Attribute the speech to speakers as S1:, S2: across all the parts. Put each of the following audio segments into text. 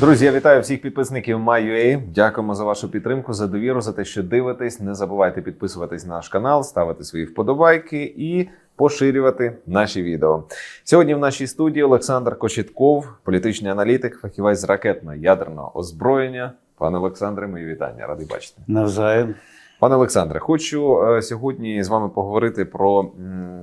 S1: Друзі, я вітаю всіх підписників MyUA. Дякуємо за вашу підтримку, за довіру, за те, що дивитесь. Не забувайте підписуватись на наш канал, ставити свої вподобайки і поширювати наші відео. Сьогодні в нашій студії Олександр Кочетков, політичний аналітик, фахівець з ракетно-ядерного озброєння. Пане Олександре, мої вітання, радий бачити.
S2: Навзаєм.
S1: Пане Олександре, хочу е, сьогодні з вами поговорити про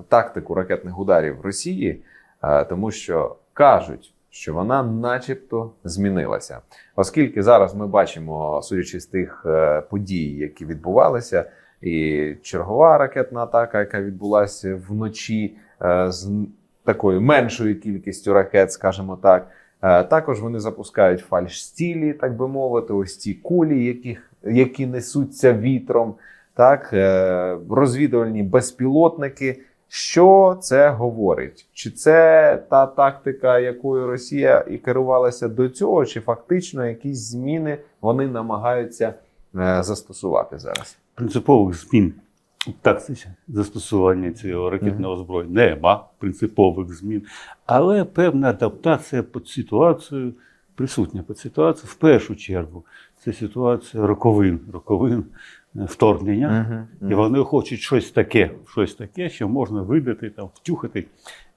S1: тактику ракетних ударів Росії, е, тому що кажуть, що вона, начебто, змінилася, оскільки зараз ми бачимо, судячи з тих е, подій, які відбувалися, і чергова ракетна атака, яка відбулася вночі е, з такою меншою кількістю ракет, скажімо так. Е, Також вони запускають фальш-стілі, так би мовити, ось ці кулі, яких, які несуться вітром, так, розвідувальні безпілотники. Що це говорить? Чи це та тактика, якою Росія і керувалася до цього, чи фактично якісь зміни вони намагаються е, застосувати зараз?
S2: Принципових змін тактиці застосування цього ракетного озброєння нема принципових змін, але певна адаптація під ситуацію присутня під ситуацію. В першу чергу це ситуація роковин, роковин е, вторгнення. І вони хочуть щось таке, щось таке, що можна видати, там, втюхати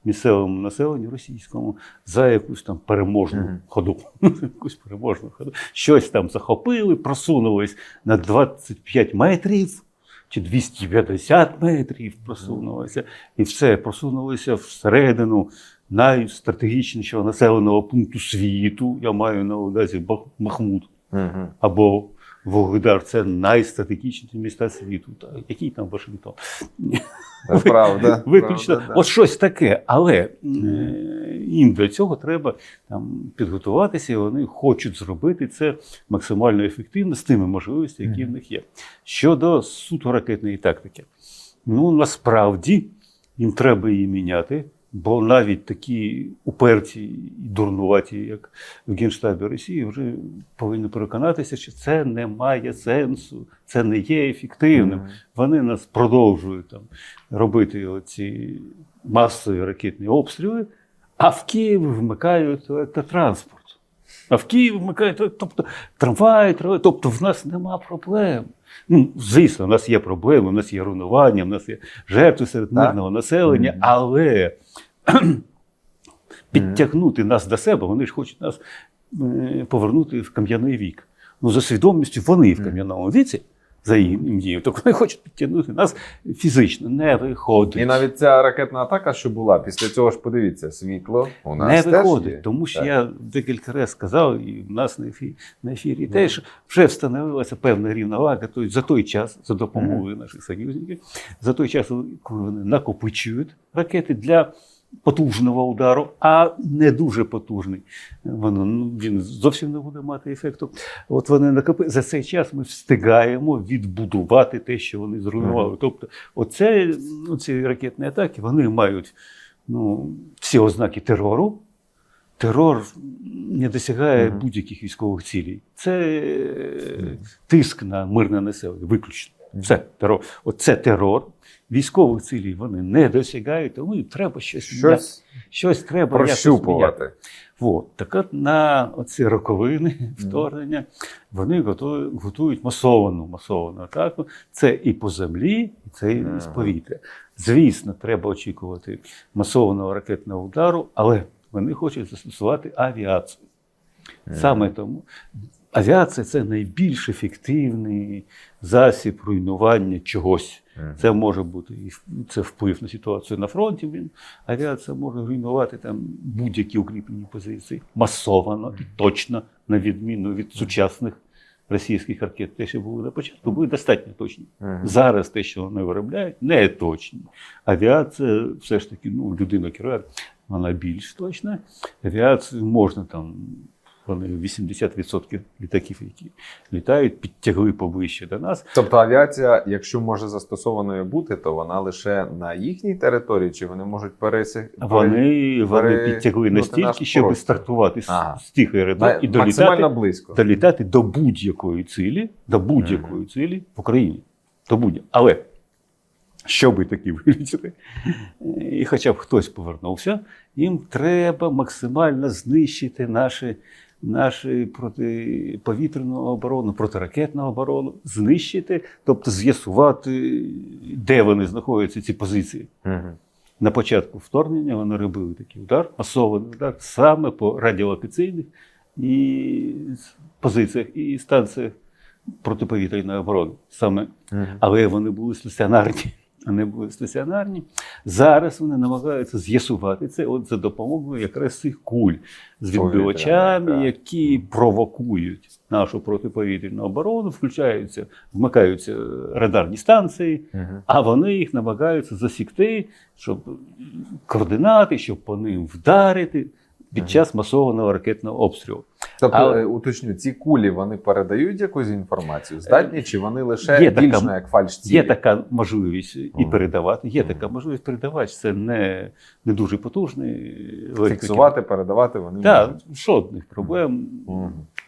S2: місцевому населенню російському за якусь там переможну
S1: Мгм.
S2: ходу. якусь переможну ходу. Щось там захопили, просунулись на 25 метрів. Чи 250 метрів просунулося, і все просунулося всередину найстратегічнішого населеного пункту світу. Я маю на увазі Махмуд
S1: Угу.
S2: або Вугледар це найстратегічніші міста світу. Та, який там Вашингтон?
S1: Правда.
S2: Виключно,
S1: правда, да.
S2: от щось таке. Але е, їм для цього треба там, підготуватися, і вони хочуть зробити це максимально ефективно з тими можливостями, які в них є. Щодо суто ракетної тактики, ну насправді їм треба її міняти. Бо навіть такі уперті і дурнуваті, як в Генштабі Росії, вже повинні переконатися, що це не має сенсу, це не є ефективним.
S1: Мгм.
S2: Вони нас продовжують там робити оці масові ракетні обстріли, а в Києві вмикають електротранспорт. А в Києві вмикають, тобто трамваї, трамваї, тобто в нас нема проблем. Ну, звісно, у нас є проблеми, у нас є руйнування, у нас є жертви серед мирного населення,
S1: Мгм.
S2: але підтягнути нас до себе, вони ж хочуть нас е, повернути в кам'яний вік. Ну, за свідомістю вони в кам'яному віці, за їм дією, так вони хочуть підтягнути нас фізично. Не виходить.
S1: І навіть ця ракетна атака, що була, після цього ж подивіться, світло у нас
S2: не
S1: теж
S2: виходить,
S1: є.
S2: тому що
S1: Так.
S2: я декілька разів сказав, і в нас на ефірі, на ефірі теж вже встановилася певна рівновага. Тобто за той час, за допомогою наших союзників, за той час, коли вони накопичують ракети для потужного удару, а не дуже потужний. Воно ну, він зовсім не буде мати ефекту. От вони накопи... за цей час ми встигаємо відбудувати те, що вони зруйнували.
S1: Мгм.
S2: Тобто, оце, ну, ці ракетні атаки вони мають ну, всі ознаки терору. Терор не досягає
S1: Мгм.
S2: будь-яких військових цілей. Це е, тиск на мирне населення, виключно. Це терор. Оце терор. Військових цілей вони не досягають, тому їм треба щось.
S1: Щось
S2: Щось треба
S1: прощупувати.
S2: От. Так от на оці роковини вторгнення вони готують, готують масовану, масовану атаку. Це і по землі, і це і з повітря. Звісно, треба очікувати масованого ракетного удару, але вони хочуть застосувати авіацію. Саме тому авіація це найбільш ефективний засіб руйнування чогось. Це може бути і це вплив на ситуацію на фронті. Він авіація може руйнувати там будь-які укріплені позиції масовано і точно, на відміну від сучасних російських ракет. Те, що були на початку, були достатньо точні. Зараз те, що вони виробляють, не точні. Авіація все ж таки, ну, людина керує, вона більш точна. Авіацію можна там. Вони 80% літаків, які літають, підтягли поближче до нас.
S1: Тобто авіація, якщо може застосованою бути, то вона лише на їхній території, чи вони можуть пересягти?
S2: Вони, вони підтягли настільки, щоб стартувати
S1: Ага.
S2: з тих аеродром і долітати,
S1: близько.
S2: долітати до будь-якої цілі, до будь-якої цілі в Україні. До будь Але щоби такі вилетіли, і хоча б хтось повернувся, їм треба максимально знищити наші нашу протиповітряну оборону, протиракетну оборону, знищити, тобто з'ясувати, де вони знаходяться, ці позиції.
S1: Мгм.
S2: На початку вторгнення вони робили такий удар, масований удар саме по радіолокаційних і позиціях і станціях протиповітряної оборони. Саме
S1: Мгм.
S2: але вони були стаціонарні. Вони були стаціонарні. Зараз вони намагаються з'ясувати це от за допомогою якраз цих куль з відбивачами, які провокують нашу протиповітряну оборону, включаються, вмикаються радарні станції, а вони їх намагаються засікти, щоб координати, щоб по ним вдарити під час масованого ракетного обстрілу.
S1: Тобто,
S2: Але-
S1: е, уточню, ці кулі вони передають якусь інформацію? Здатні, чи вони лише
S2: Є така-
S1: як фальш
S2: Є така можливість і передавати. Є така можливість передавати. Це не, не дуже потужний.
S1: фіксувати, передавати вони
S2: Так,
S1: можуть.
S2: жодних проблем.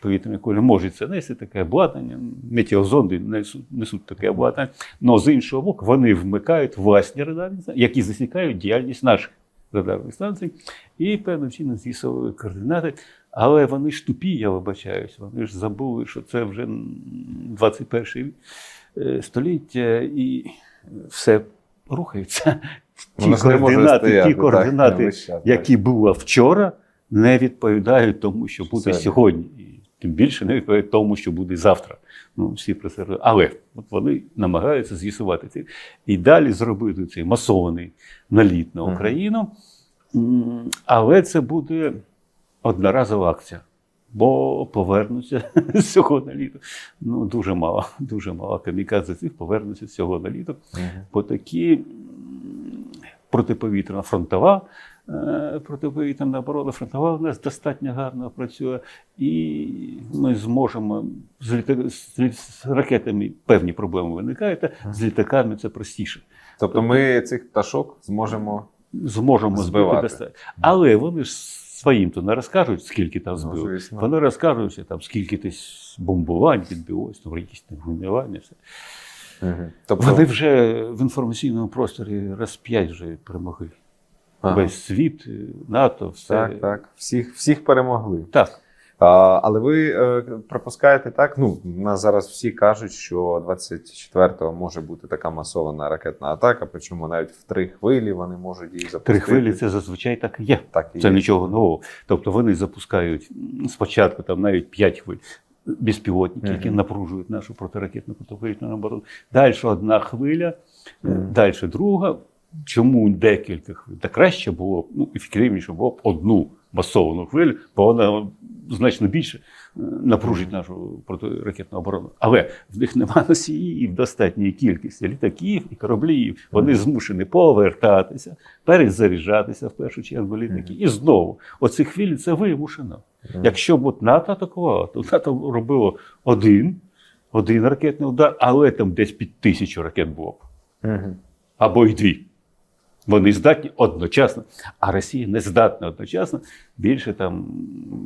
S2: Повітряні кулі можуть це нести таке обладнання. Метеозонди несуть, несуть таке обладнання. Але з іншого боку, вони вмикають власні радарні які засікають діяльність наших радарних станцій і певним чином з'ясовують координати. Але вони ж тупі, я вибачаюсь. Вони ж забули, що це вже м, 21 е, століття і все рухається. Ті координати,
S1: стояти,
S2: ті координати
S1: так.
S2: які було вчора, не відповідають тому, що буде сьогодні. Тим більше не відповідають тому, що буде завтра. Ну, всі про це. Але от вони намагаються з'ясувати це. І далі зробити цей масований наліт на Україну. Але це буде одноразова акція. Бо повернуться з цього наліту. Ну, дуже мало, дуже мало камікадзе цих повернуться з цього наліту
S1: Мгм.
S2: бо такі протиповітряна фронтова, протиповітряна оборона фронтова у нас достатньо гарно працює, і ми зможемо з, літа- з ракетами певні проблеми виникають, а з літаками це простіше.
S1: Тобто ми цих пташок зможемо
S2: Зможемо збити
S1: Збивати.
S2: достатньо. Але вони ж своїм то не розкажуть, скільки там
S1: Ну,
S2: збили.
S1: звісно.
S2: Вони розкажуть, там скільки десь бомбувань відбулось, там якісь там. Все.
S1: Мгм. Тобто,
S2: Вони вже в інформаційному просторі раз п'ять вже перемогли.
S1: Ага.
S2: Весь світ, НАТО, все.
S1: так, так, всіх, всіх перемогли.
S2: Так.
S1: А, але ви е, припускаєте так? Ну, нас зараз всі кажуть, що 24-го може бути така масована ракетна атака, причому навіть в три хвилі вони можуть її запустити.
S2: Три хвилі це зазвичай так і є.
S1: так і
S2: Це
S1: є.
S2: нічого нового. Тобто вони запускають спочатку там навіть п'ять хвиль безпілотників, які
S1: Мгм.
S2: напружують нашу протиракетну протиповітряну оборону. Далі одна хвиля,
S1: Мгм.
S2: далі друга. Чому декілька хвиль? Та краще було б, ну, ефективніше було б одну масовану хвилю, бо вона значно більше е, напружить нашу протиракетну оборону. Але в них немає носіїв достатньої кількості літаків і кораблів. Вони змушені повертатися, перезаряджатися в першу чергу літаки. І знову оці хвилі це вимушено. Якщо б от НАТО атакувало, то НАТО робило один, один ракетний удар, але там десь під тисячу ракет було б або й дві. Вони здатні одночасно, а Росія не здатна одночасно. Більше там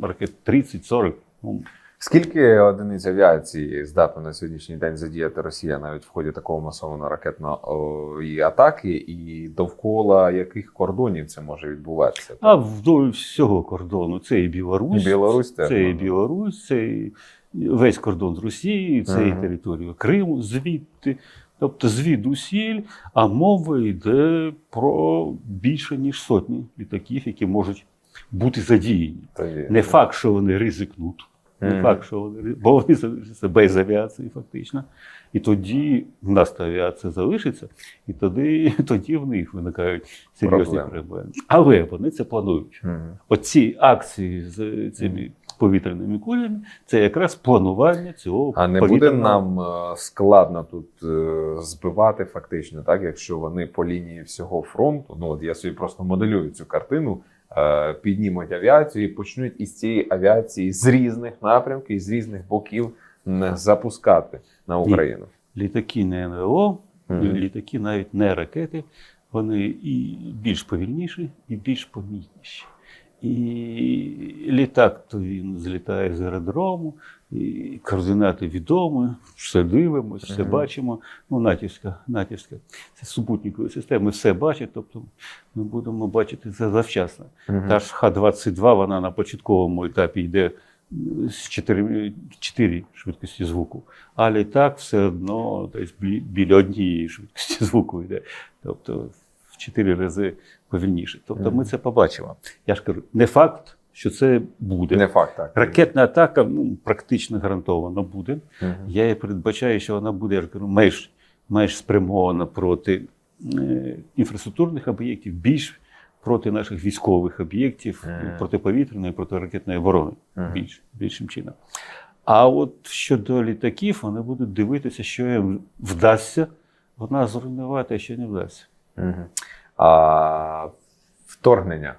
S2: ракет 30-40. Ну,
S1: Скільки одиниць авіації здатна на сьогоднішній день задіяти Росія навіть в ході такого масованого ракетної атаки, і довкола яких кордонів це може відбуватися?
S2: а вдоль всього кордону це і Білорусь,
S1: І Білорусь
S2: це і. Білорусь, це і весь кордон з Росією, це і територія Криму, звідти. Тобто звідусіль, а мова йде про більше ніж сотні літаків, які можуть бути задіяні. Не факт, що вони ризикнуть. Не факт, що вони бо вони залишаться без авіації, фактично. І тоді в нас та авіація залишиться, і тоді, тоді в них виникають серйозні
S1: Проблеми.
S2: Але вони це планують. Оці акції з цими повітряними кулями це якраз планування цього
S1: А не буде нам е, складно тут е, збивати фактично, так якщо вони по лінії всього фронту, ну от я собі просто моделюю цю картину, е, піднімуть авіацію і почнуть із цієї авіації з різних напрямків, з різних боків запускати на Україну.
S2: літаки не НЛО,
S1: Мгм.
S2: літаки навіть не ракети, вони і більш повільніші, і більш помітніші. І літак то він злітає з аеродрому, і координати відомі, все дивимося, все бачимо. Ну, натівська, натівська це супутникові системи, все бачить, тобто ми будемо бачити це завчасно. Та ж Х-22, вона на початковому етапі йде з 4, 4 швидкості звуку, а літак все одно десь біля однієї швидкості звуку йде. Тобто 4 рази повільніше. Тобто ми це побачимо. Я ж кажу, не факт, що це буде.
S1: Не факт, так.
S2: Ракетна атака ну, практично гарантовано буде.
S1: Мгм.
S2: Я і передбачаю, що вона буде, я ж кажу, менш, менш спрямована проти е, інфраструктурних об'єктів, більш проти наших військових об'єктів,
S1: Мгм.
S2: протиповітряної, протиракетної оборони,
S1: Мгм.
S2: більш, більшим чином. А от щодо літаків, вони будуть дивитися, що їм вдасться вона зруйнувати, а що не вдасться.
S1: Мгм. А, вторгнення.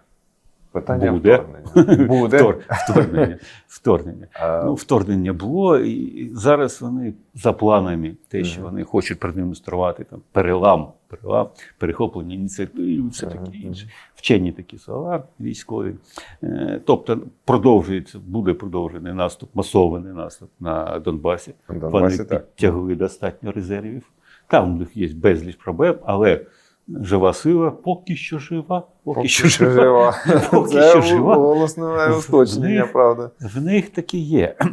S1: Питання
S2: Буде.
S1: вторгнення. Буде.
S2: Втор- Вторгнення. вторгнення.
S1: А,
S2: Ну, вторгнення було, і зараз вони за планами, те, що вони хочуть продемонструвати там перелам, перелам, перехоплення ініціативи, все таке інше. Вчені такі слова військові. Е, Тобто продовжується, буде продовжений наступ, масований наступ на Донбасі.
S1: в
S2: Вони
S1: так.
S2: підтягли достатньо резервів. Там у них є безліч проблем, але жива сила поки що жива. Поки, що жива. Поки
S1: Це
S2: що жива.
S1: голосне уточнення,
S2: них-
S1: правда.
S2: В них таки є.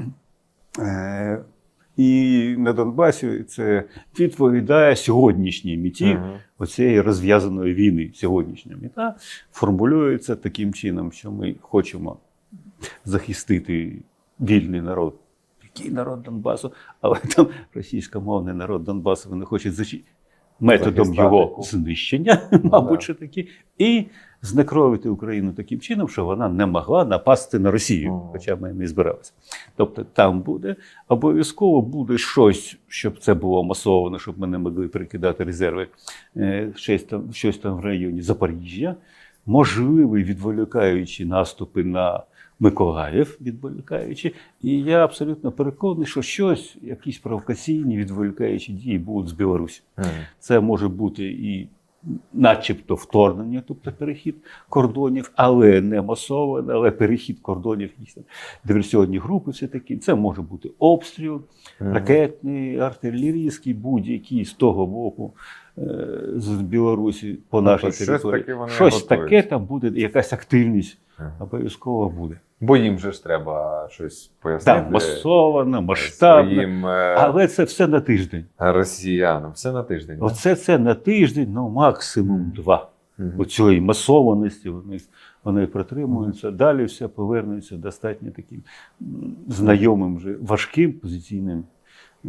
S2: Е, І на Донбасі це відповідає сьогоднішній меті
S1: Мгм.
S2: оцієї розв'язаної війни. Сьогоднішня мета формулюється таким чином, що ми хочемо захистити вільний народ. Який народ Донбасу, але там російськомовний народ Донбасу вони хочуть защити методом
S1: Захистати.
S2: його знищення, мабуть,
S1: да.
S2: що такі, і знекровити Україну таким чином, що вона не могла напасти на Росію,
S1: Мгм.
S2: хоча ми не збиралися. Тобто там буде обов'язково буде щось, щоб це було масовано, щоб ми не могли перекидати резерви. Е, Щось там, щось там в районі Запоріжжя, можливі відволікаючі наступи на Миколаїв, відволікаючи. І я абсолютно переконаний, що щось, якісь провокаційні відволікаючі дії будуть з Білорусі.
S1: Мгм.
S2: Це може бути і начебто вторгнення, тобто перехід кордонів, але не масоване, але перехід кордонів там диверсіонні групи, все таки. Це може бути обстріл, ракетний, артилерійський, будь-який з того боку е, з Білорусі по
S1: Ну,
S2: нашій
S1: то щось
S2: території.
S1: таке вони
S2: щось таке там буде, якась активність. Обов'язково буде.
S1: Бо їм же ж треба щось пояснити.
S2: Там масована, масштабна,
S1: своїм е,
S2: але це все на тиждень.
S1: росіянам. Все на тиждень.
S2: Оце це на тиждень, ну максимум два.
S1: Мгм.
S2: Оцієї масованості вони, вони протримуються. Далі все повернеться достатньо таким знайомим, вже важким позиційним е,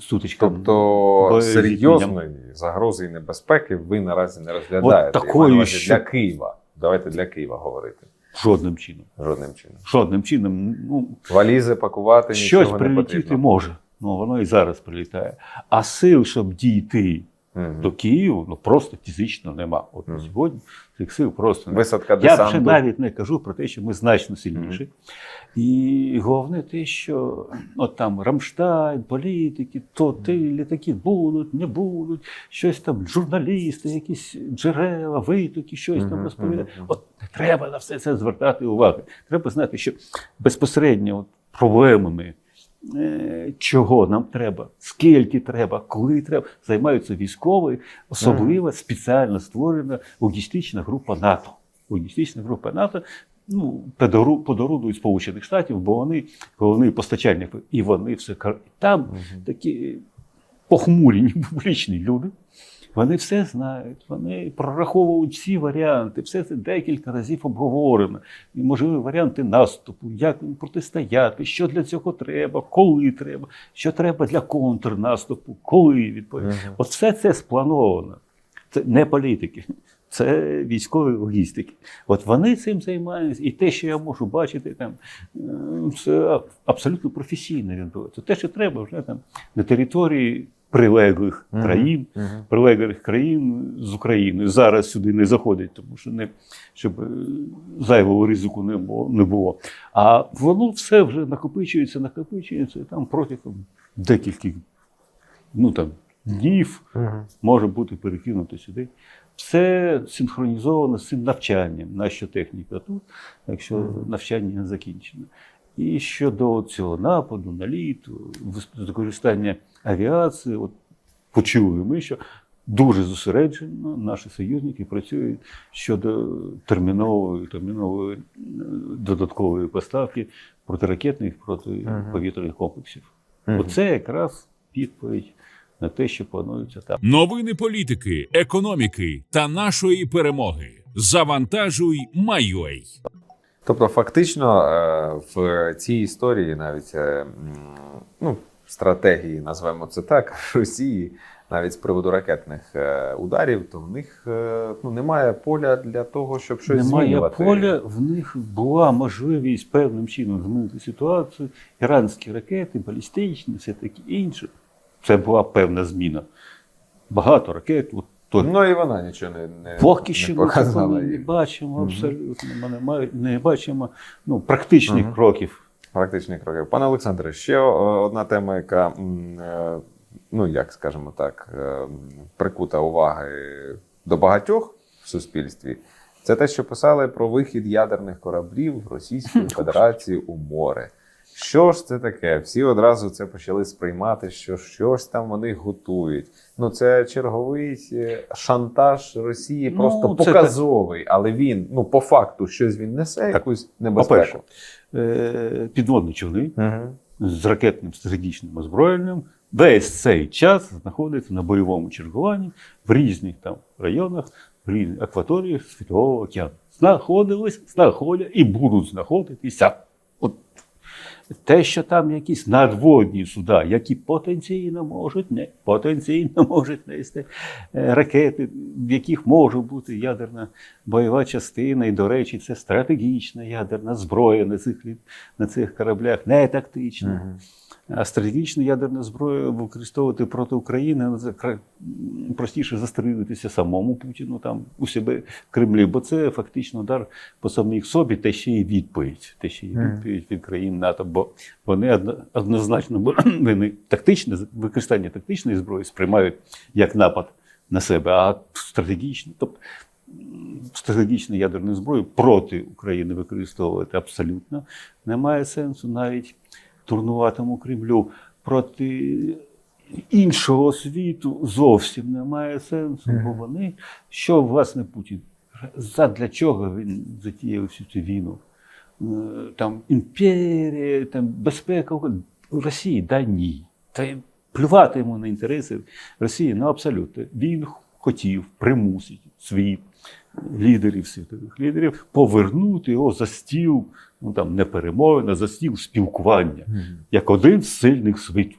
S2: сутичкам.
S1: Тобто серйозної загрози і небезпеки ви наразі не розглядаєте.
S2: От
S1: увазі
S2: що-
S1: для Києва. Давайте для Києва говорити.
S2: Жодним чином.
S1: Жодним чином.
S2: Жодним чином. Ну,
S1: Валізи пакувати
S2: щось
S1: не
S2: прилетіти
S1: потрібно.
S2: може. Ну, воно і зараз прилітає. А сил, щоб дійти
S1: Мгм.
S2: до Києва, ну просто фізично нема. От
S1: Мгм.
S2: сьогодні цих сил просто немає.
S1: Висадка
S2: Я вже навіть не кажу про те, що ми значно сильніші. І головне те, що от там Рамштайн, політики, то ті літаки будуть, не будуть, щось там, журналісти, якісь джерела, витоки, щось там розповідають. От не треба на все це звертати увагу. Треба знати, що безпосередньо от проблемами. Е, Чого нам треба, скільки треба, коли треба, займаються військові, особливо спеціально створена логістична група НАТО. Логістична група НАТО ну, подару- подарунують Сполучених Штатів, бо вони головний постачальник, і вони все там такі похмурі публічні люди. Вони все знають, вони прораховують всі варіанти, все це декілька разів обговорено. І можливі варіанти наступу, як їм протистояти, що для цього треба, коли треба, що треба для контрнаступу, коли відповідно.
S1: Мгм.
S2: От все це сплановано. Це не політики, це військові логістики. От вони цим займаються, і те, що я можу бачити, там е, це абсолютно професійно відбувається. Те, що треба вже там на території прилеглих
S1: Мгм.
S2: країн,
S1: Мгм.
S2: прилеглих країн з України зараз сюди не заходять, тому що не щоб е, зайвого ризику не було, не було. А воно все вже накопичується, накопичується і там протягом декількох ну там днів
S1: Мгм.
S2: може бути перекинуто сюди. Все синхронізовано з цим навчанням, нащо техніка тут, якщо навчання не закінчено. І щодо цього нападу, наліту, вис- використання авіації, от почули ми, що дуже зосереджено наші союзники працюють щодо термінової, термінової е, додаткової поставки протиракетних протиповітряних комплексів.
S1: Мгм.
S2: Оце якраз відповідь на те, що планується там.
S3: Новини політики, економіки та нашої перемоги. Завантажуй, майой.
S1: Тобто, фактично, е, в цій історії навіть е, ну, стратегії, назвемо це так, Росії, навіть з приводу ракетних е, ударів, то в них ну, немає поля для того, щоб щось
S2: Немає
S1: змінювати.
S2: поля, в них була можливість певним чином змінити ситуацію. Іранські ракети, балістичні, все таке інше. Це була певна зміна. Багато ракет. От, то,
S1: Ну і вона нічого не, не,
S2: Поки
S1: не
S2: що ми
S1: показала.
S2: такого не бачимо абсолютно. Ми не, не бачимо ну, практичних
S1: Мгм.
S2: кроків.
S1: Практичні кроки. Пане Олександре, ще е, одна тема, яка, е, ну як скажемо так, е, прикута уваги до багатьох в суспільстві. Це те, що писали про вихід ядерних кораблів Російської Федерації у море. Що ж це таке? Всі одразу це почали сприймати, що щось там вони готують. Ну, це черговий е, шантаж Росії,
S2: Ну,
S1: просто
S2: це
S1: показовий, але він, ну, по факту, щось він несе якусь небезпеку.
S2: По-перше, е, підводні човни
S1: Угу.
S2: з ракетним стратегічним озброєнням весь цей час знаходиться на бойовому чергуванні в різних там районах, в різних акваторіях Світового океану. Знаходились, знаходять і будуть знаходитися. Те, що там якісь надводні суда, які потенційно можуть не потенційно можуть нести е, ракети, в яких може бути ядерна бойова частина, і, до речі, це стратегічна ядерна зброя на цих, на цих кораблях, не тактична. А стратегічну ядерну зброю використовувати проти України ну, простіше застрілитися самому Путіну там у себе в Кремлі, бо це фактично удар по самих собі, та ще й відповідь. Те ще й відповідь від країн НАТО, бо вони однозначно бо вони тактичне використання тактичної зброї сприймають як напад на себе, а стратегічно, тобто стратегічну ядерну зброю проти України використовувати абсолютно немає сенсу навіть турнуватому Кремлю проти іншого світу зовсім немає сенсу, бо вони, що власне Путін, задля чого він затіяв всю цю війну? Е, Там імперія, там безпека у Росії, да ні. Та плювати йому на інтереси Росії, ну абсолютно. Він хотів примусити світ лідерів світових лідерів повернути його за стіл, ну там не перемовин, а за стіл спілкування, як один з сильних світів.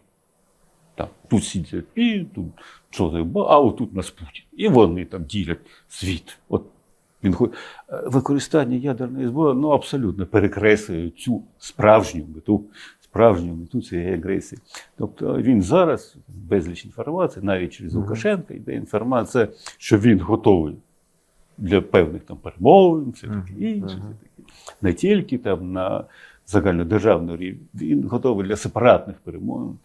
S2: Там, тут сидять тут що за а отут нас Путін. І вони там ділять світ. От він хо- е, використання ядерної зброї ну, абсолютно перекреслює цю справжню мету, справжню мету цієї агресії. Тобто він зараз безліч інформації, навіть через Лукашенка йде інформація, що він готовий для певних там перемовин, все таке інше, все таке. не тільки там на загальнодержавному рівні, він готовий для сепаратних перемовин.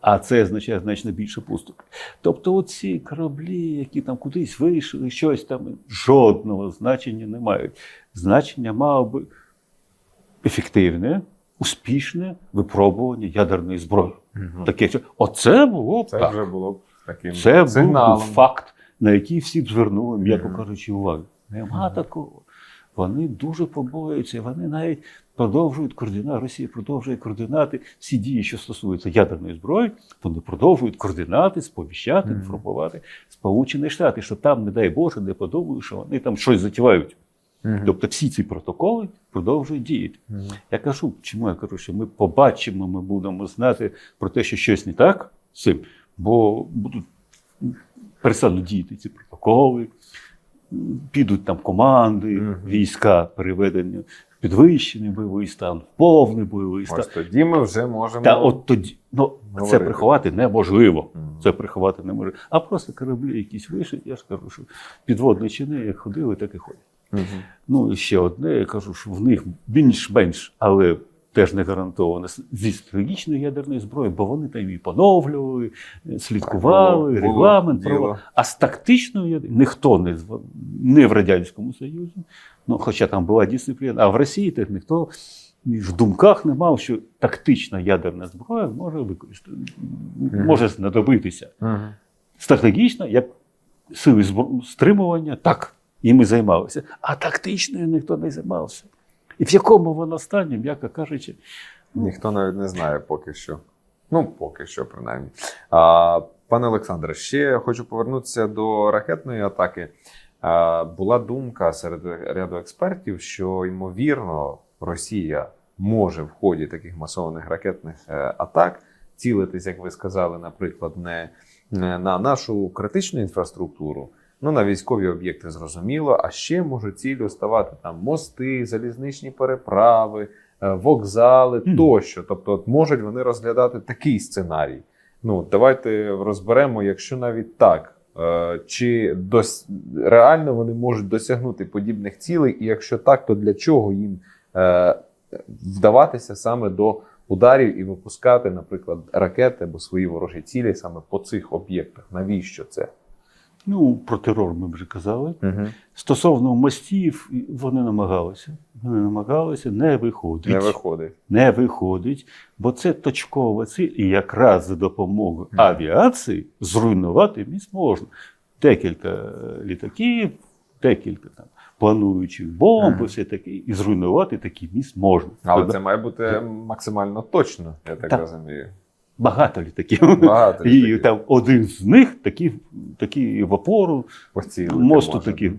S2: А це означає значно більше поступів. Тобто, оці кораблі, які там кудись вийшли, щось там жодного значення не мають. Значення мало би ефективне, успішне випробування ядерної зброї.
S1: Мгм.
S2: Таке, що оце було б
S1: Це
S2: так.
S1: вже було б таким
S2: Це був
S1: сигналом.
S2: факт, на який всі б звернули, м'яко кажучи, увагу. Нема такого. Вони дуже побоюються, вони навіть продовжують координати, Росія продовжує координати всі дії, що стосуються ядерної зброї, вони продовжують координати, сповіщати, інформувати Сполучені Штати, що там, не дай Боже, не подумають, що вони там щось затівають. Тобто всі ці протоколи продовжують діяти. Я кажу, чому я кажу, що ми побачимо, ми будемо знати про те, що щось не так з цим, бо будуть перестануть діяти ці протоколи, підуть там команди, війська переведені в підвищений бойовий стан, в повний бойовий стан.
S1: Ось тоді ми вже можемо.
S2: Та от тоді ну, це приховати неможливо. Це приховати неможливо. А просто кораблі якісь вийшли, я ж кажу, що підводні чини, як ходили, так і ходять.
S1: Мгм.
S2: Ну і ще одне, я кажу, що в них більш-менш, але теж не гарантовано зі стратегічної ядерної зброї, бо вони там і поновлювали, е, слідкували,
S1: Так,
S2: регламент.
S1: було.
S2: А з тактичною ядерною ніхто не, не в Радянському Союзі, ну, хоча там була дисципліна, а в Росії так ніхто в думках не мав, що тактична ядерна зброя може використати, може знадобитися
S1: Мгм.
S2: стратегічно, як сили стримування, так, і ми займалися. А тактичною ніхто не займався. І в якому вона стані, м'яко кажучи, ну,
S1: Ніхто навіть не знає поки що. Ну, поки що, принаймні. А, пане Олександре, ще хочу повернутися до ракетної атаки. А, була думка серед ряду експертів, що ймовірно Росія може в ході таких масованих ракетних е, атак цілитись, як ви сказали, наприклад, не, не на нашу критичну інфраструктуру. Ну, на військові об'єкти зрозуміло, а ще можуть цілею ставати там мости, залізничні переправи, е, вокзали
S2: Мгм.
S1: тощо. Тобто, от можуть вони розглядати такий сценарій. Ну, давайте розберемо, якщо навіть так, е, чи дос... реально вони можуть досягнути подібних цілей, і якщо так, то для чого їм е, вдаватися саме до ударів і випускати, наприклад, ракети або свої ворожі цілі саме по цих об'єктах? Навіщо це?
S2: Ну, про терор ми вже казали.
S1: Угу.
S2: Стосовно мостів, вони намагалися. Вони намагалися, не виходить.
S1: Не виходить.
S2: не виходить, бо це точкова ціль, і якраз за допомогою
S1: Мгм.
S2: авіації зруйнувати міст можна. Декілька е, літаків, декілька там плануючих бомб, і все таке, і зруйнувати такий міст можна.
S1: Але
S2: Тобто
S1: це має бути максимально точно, я так
S2: Так.
S1: розумію.
S2: Багато літаків.
S1: Багато
S2: І
S1: літаків.
S2: там один з них такий, такий в опору
S1: Поцілити
S2: мосту такий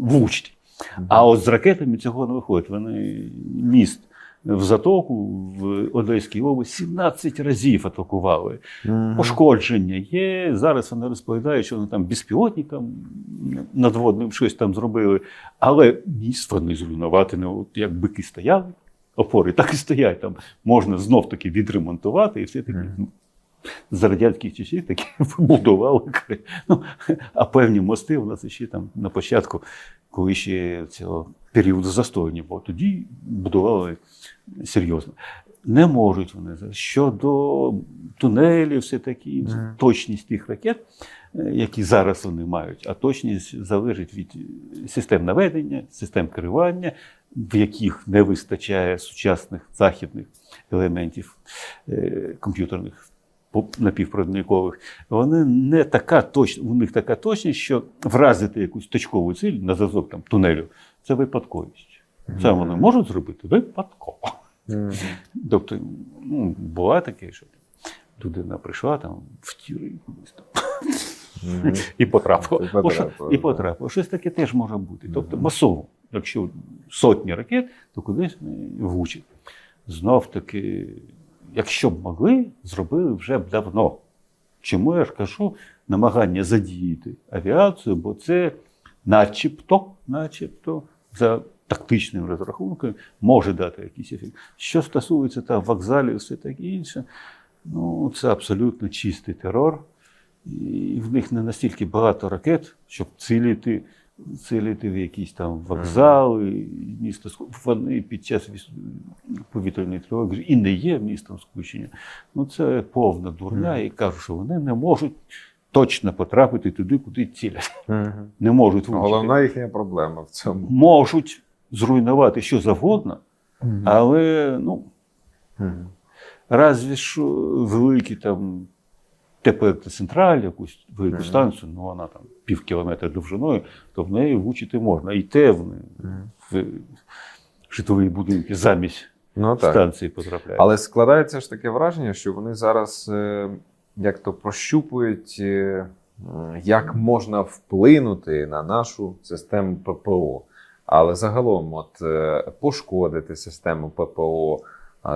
S2: влучить.
S1: Мгм.
S2: А от з ракетами цього не виходить. Вони міст в затоку в Одеській області 17 разів атакували.
S1: Мгм.
S2: Пошкодження є. Зараз вони розповідають, що вони там безпілотникам надводним щось там зробили. Але міст вони зруйнувати не от як бики стояли. Опори так і стоять там. Можна знов таки відремонтувати і все таки.
S1: Мгм.
S2: ну, За радянських часів такі побудували. Ну, а певні мости у нас ще там на початку, коли ще цього періоду застою не було, тоді будували серйозно. Не можуть вони щодо тунелів, все такі
S1: Мгм.
S2: точність тих ракет, які зараз вони мають, а точність залежить від е, систем наведення, систем керування, в яких не вистачає сучасних західних елементів е, комп'ютерних напівпровідникових. Вони не така точна, у них така точність, що вразити якусь точкову ціль на зразок там тунелю це випадковість. Це вони можуть зробити випадково. Тобто, ну, буває таке, що людина прийшла там в тіри якомусь там. І потрапила.
S1: І потрапила.
S2: Щось таке теж може бути. Тобто масово. Якщо сотні ракет, то кудись вони влучать. Знов таки, якщо б могли, зробили вже б давно. Чому я ж кажу намагання задіяти авіацію, бо це начебто, начебто, за тактичним розрахунком може дати якийсь ефект. Що стосується там вокзалів все таке інше, ну це абсолютно чистий терор. І в них не настільки багато ракет, щоб цілити, цілити в якісь там вокзали, місто Ску- Вони під час повітряної тривоги і не є містом скучення. Ну це повна дурня, і кажуть, що вони не можуть точно потрапити туди, куди цілять.
S1: Мгм.
S2: Не можуть влучити.
S1: Головна їхня проблема в цьому.
S2: Можуть зруйнувати що завгодно, але ну,
S1: Мгм.
S2: Разве що великі там ТП Централь, якусь велику станцію, ну вона там пів кілометра довжиною, то в неї влучити можна. І те
S1: Мгм.
S2: в житлові будинки замість
S1: Ну так.
S2: станції потрапляють.
S1: Але складається ж таке враження, що вони зараз е, як то прощупують, е, як можна вплинути на нашу систему ППО. Але загалом, от е, пошкодити систему ППО,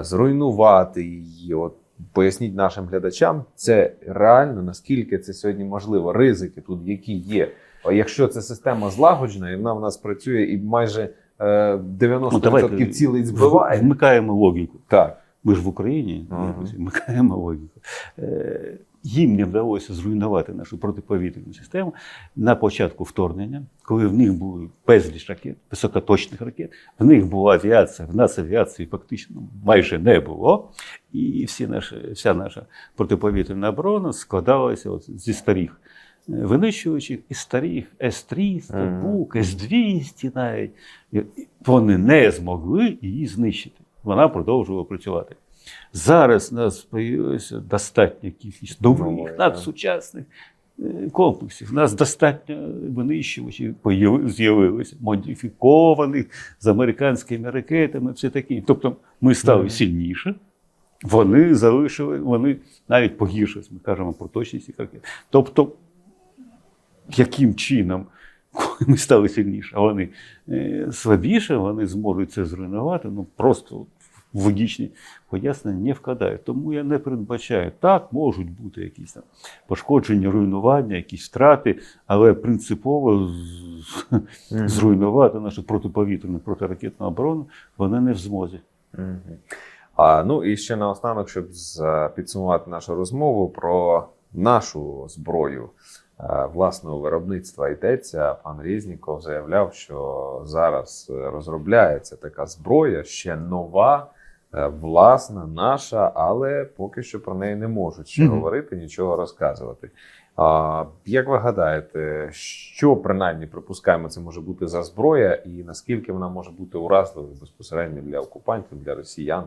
S1: зруйнувати її. От поясніть нашим глядачам, це реально наскільки це сьогодні можливо. Ризики тут які є. А Якщо ця система злагоджена, і вона в нас працює і майже е, 90%
S2: Ну,
S1: цілий збиває.
S2: Вмикаємо логіку.
S1: Так.
S2: Ми ж в Україні якось вмикаємо логіку. Їм не вдалося зруйнувати нашу протиповітряну систему на початку вторгнення, коли в них були безліч ракет, високоточних ракет, в них була авіація, в нас авіації фактично майже не було. І всі наші, вся наша протиповітряна оборона складалася от зі старих е, винищувачів і старих С-300, БУК, С-200 навіть. Вони не змогли її знищити. Вона продовжувала працювати. Зараз у нас з'явилася достатня кількість нових, надсучасних е, комплексів. У нас достатньо винищувачів з'явилося, модифікованих з американськими ракетами, все таке. Тобто ми стали сильніше, вони залишили, вони навіть погіршились, ми кажемо про точність цих ракет. Тобто, яким чином, ми стали сильніше, а вони е, слабіше, вони зможуть це зруйнувати, ну просто в логічні пояснення не вкладають. Тому я не передбачаю. Так, можуть бути якісь там пошкодження, руйнування, якісь втрати, але принципово зруйнувати нашу протиповітряну протиракетну оборону вони не в змозі.
S1: А, ну і ще наостанок, щоб з- підсумувати нашу розмову про нашу зброю е, власного виробництва йдеться. Пан Різніков заявляв, що зараз е, розробляється така зброя, ще нова, е, власна, наша, але поки що про неї не можуть ще
S2: Мгм.
S1: говорити, нічого розказувати. А, як ви гадаєте, що принаймні припускаємо, це може бути за зброя, і наскільки вона може бути уразливою безпосередньо для окупантів, для росіян?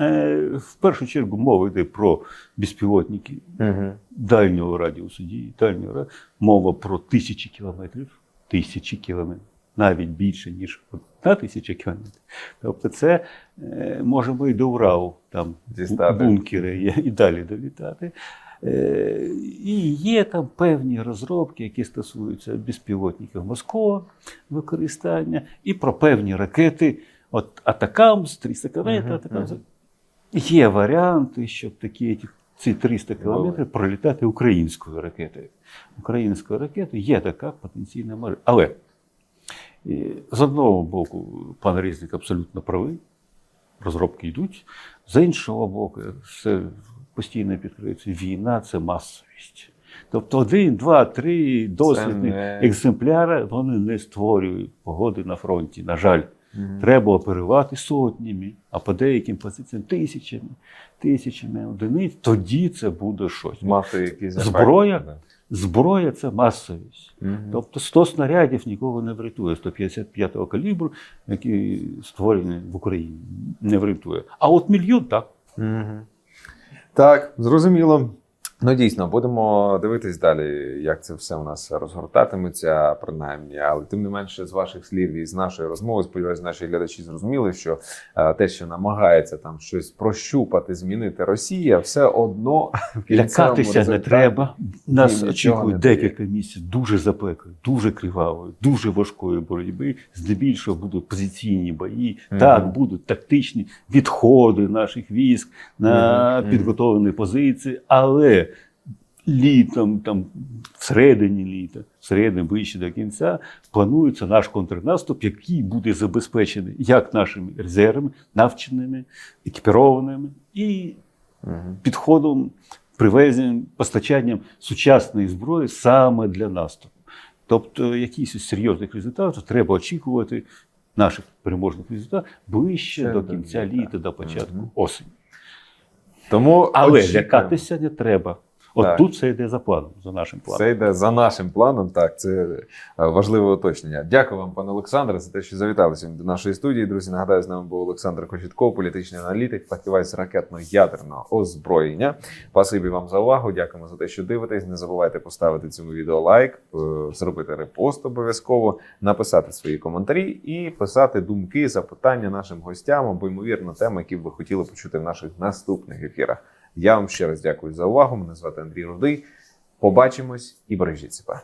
S2: Е, В першу чергу мова йде про безпілотники
S1: Угу.
S2: дальнього радіусу дії, дальнього мова про тисячі кілометрів, тисячі кілометрів, навіть більше, ніж одна тисяча кілометрів. Тобто це е, можемо і до Уралу, там
S1: Дістати.
S2: бункери є, і далі долітати. Е, І є там певні розробки, які стосуються безпілотників морського використання, і про певні ракети. От Атакамс, 300 км,
S1: Мгм,
S2: Атакамс.
S1: мгм.
S2: Є варіанти, щоб такі ці 300
S1: Були.
S2: кілометрів пролітати українською ракетою. Українською ракетою є така потенційна мережа. Але е, з одного боку, пан Різник абсолютно правий, розробки йдуть. З іншого боку, все постійно підкриється. Війна це масовість. Тобто один, два, три дослідних
S1: не-
S2: екземпляри вони не створюють погоди на фронті. На жаль, треба оперувати сотнями, а по деяким позиціям тисячами, тисячами одиниць. Тоді це буде щось.
S1: Мати якісь
S2: Зброя?
S1: да.
S2: Зброя це масовість.
S1: Мгм.
S2: Тобто 100 снарядів нікого не врятує. 155-го калібру, який створений в Україні, не врятує. А от мільйон так.
S1: Мгм. Так, зрозуміло. Ну, дійсно, будемо дивитись далі, як це все у нас розгортатиметься, принаймні. Але тим не менше, з ваших слів і з нашої розмови, сподіваюся, наші глядачі зрозуміли, що е, те, що намагається там щось прощупати, змінити Росія, все одно в
S2: Лякатися не треба. Нас очікує декілька місяців дуже запеклої, дуже кривавої, дуже важкої боротьби. Здебільшого будуть позиційні бої.
S1: Мгм.
S2: Так, будуть тактичні відходи наших військ на
S1: Мгм, мгм.
S2: підготовлені позиції, але літом, там всередині літа, всередині ближче до кінця, планується наш контрнаступ, який буде забезпечений як нашими резервами, навченими, екіпірованими і підходом, привезенням, постачанням сучасної зброї саме для наступу. Тобто, якісь із серйозних результатів треба очікувати наших переможних результатів ближче
S1: Це
S2: до кінця літа. до початку
S1: Мгм.
S2: осені.
S1: Тому
S2: Але
S1: очікуємо.
S2: лякатися не треба. От
S1: Так.
S2: тут все йде за планом, за нашим планом.
S1: Це йде за нашим планом. Так, це е, важливе уточнення. Дякую вам, пане Олександре, за те, що завітали сьогодні до нашої студії. Друзі, нагадаю, з нами був Олександр Кочетков, політичний аналітик, фахівець ракетно-ядерного озброєння. Спасибі вам за увагу. Дякуємо за те, що дивитесь. Не забувайте поставити цьому відео лайк, е, зробити репост обов'язково, написати свої коментарі і писати думки, запитання нашим гостям або ймовірно теми, які б ви хотіли почути в наших наступних ефірах. Я вам ще раз дякую за увагу. Мене звати Андрій Рудий. Побачимось і бережіть себе.